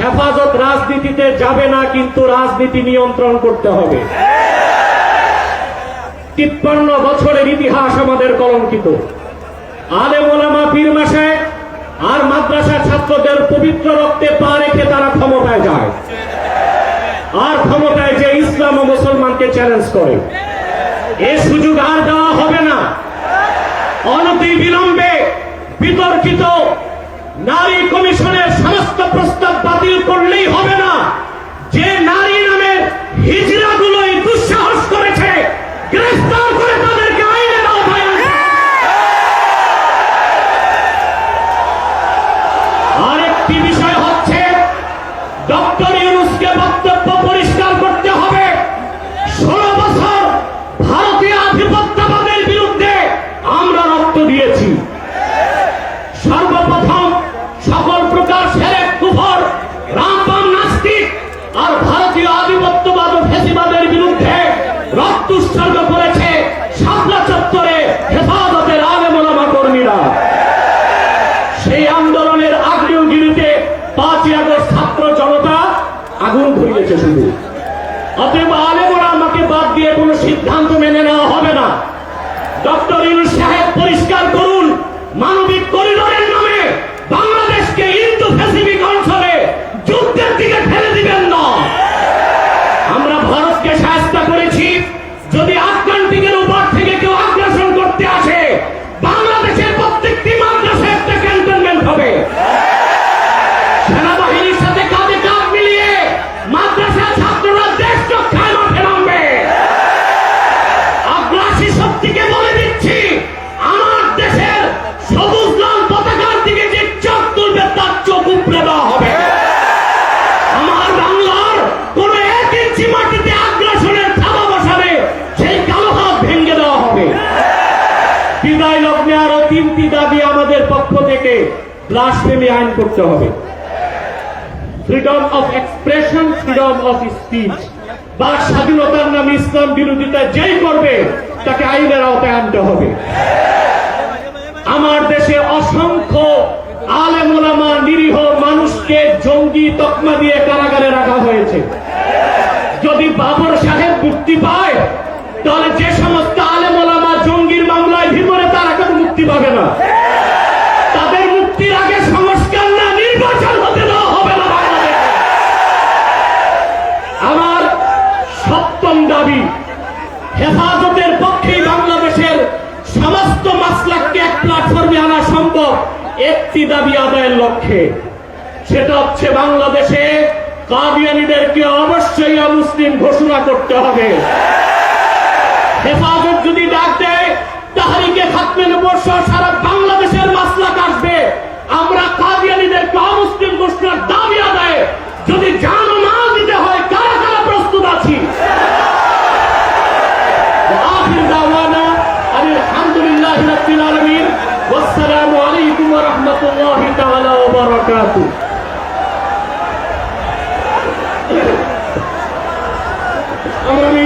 হেফাজত রাজনীতিতে যাবে না, কিন্তু রাজনীতি নিয়ন্ত্রণ করতে হবে। তিপ্পান্ন বছরের ইতিহাস আমাদের কলঙ্কিত। আলে মোলামা পীর মাসে আর মাদ্রাসা ছাত্রদের পবিত্র রক্তে পা রেখে তারা ক্ষমতায় যায়। আর ক্ষমতায় যে ইসলাম ও মুসলমানকে চ্যালেঞ্জ করে। এ সুযোগ আর দেওয়া হবে না। অনতি বিলম্বে বিতর্কিত নারী প্রস্তাব বাতিল করলেই হবে না। যে নারী উৎসর্গ করেছে শাপলা চত্বরে হেফাজতের কর্মীরা। সেই আন্দোলনের আগ্নেয়গিরিতে পাঁচই আগস্ট ছাত্র জনতা আগুন ধরিয়েছে শুধু। অতএব আলেমরা আমাকে বাদ দিয়ে কোনো সিদ্ধান্ত মেনে নেওয়া হবে না। ডক্টর সাহেব পরিষ্কার করুন, মানবিক করিডোরের ব্লাসফেমি আইন করতে হবে। Freedom of expression freedom of speech বা স্বাধীনতার নামে ইসলাম বিরোধিতা যেই করবে, তাকে আইনের আওতায় আনতে হবে। আমার দেশে অসংখ্য আলেমোলামা নিরীহ মানুষকে জঙ্গি তকমা দিয়ে কারাগারে রাখা হয়েছে। যদি বাবর সাহেব মুক্তি পায়, তাহলে যে হেফাজতের পক্ষেই বাংলাদেশের সমস্ত মাসলাককে এক প্ল্যাটফর্মে আনা সম্ভব, একটি দাবি আদায়ের লক্ষ্যে। সেটা হচ্ছে বাংলাদেশে কাদিয়ানিদেরকে অবশ্যই মুসলিম ঘোষণা করতে হবে। হেফাজত যদি ডাক দেয়, তাহারিকে খাতমের উপর সারা وبركاته أمر